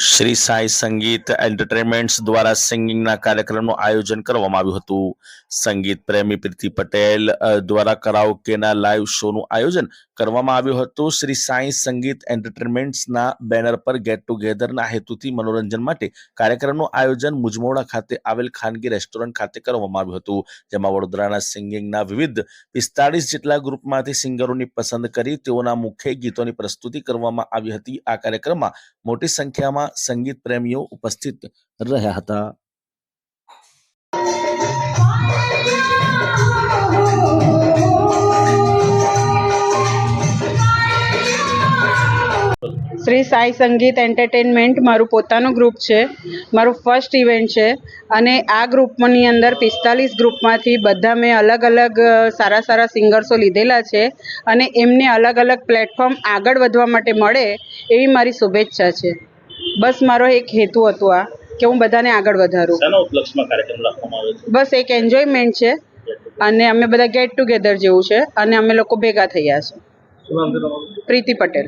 શ્રી સાંઈ સંગીત એન્ટરટેનમેન્ટ્સ દ્વારા સિંગિંગના કાર્યક્રમનું આયોજન કરવામાં આવ્યું હતું. સંગીત પ્રેમી પ્રીતિ પટેલ દ્વારા કરાઓકેના લાઈવ શોનું આયોજન કરવામાં આવ્યું હતું. શ્રી સાંઈ સંગીત એન્ટરટેનમેન્ટ્સના બેનર પર ગેટ ટુગેધરના હેતુથી મનોરંજન માટે કાર્યક્રમનું આયોજન મુજમોડા ખાતે આવેલ ખાનગી રેસ્ટોરન્ટ ખાતે કરવામાં આવ્યું હતું. જેમાં વડોદરાના સિંગિંગના વિવિધ પિસ્તાળીસ જેટલા ગ્રુપમાંથી સિંગરોની પસંદ કરી તેઓના મુખ્ય ગીતોની પ્રસ્તુતિ કરવામાં આવી હતી. આ કાર્યક્રમમાં મોટી સંખ્યામાં સંગીત પ્રેમીઓ ઉપસ્થિત રહ્યા હતા. શ્રી સાઈ સંગીત એન્ટરટેનમેન્ટ મારું પોતાનું ગ્રુપ છે. મારું ફર્સ્ટ ઇવેન્ટ છે અને આ ગ્રુપની અંદર પિસ્તાલીસ ગ્રુપમાંથી બધા મેં અલગ અલગ સારા સારા સિંગર્સો લીધેલા છે અને એમને અલગ અલગ પ્લેટફોર્મ આગળ વધવા માટે મળે એવી મારી શુભેચ્છા છે. બસ મારો એક હેતુ હતો આ કે હું બધાને આગળ વધારું. બસ એક એન્જોયમેન્ટ છે અને અમે બધા ગેટ ટુગેધર જેવું છે અને અમે લોકો ભેગા થયા છે. પ્રીતિ પટેલ.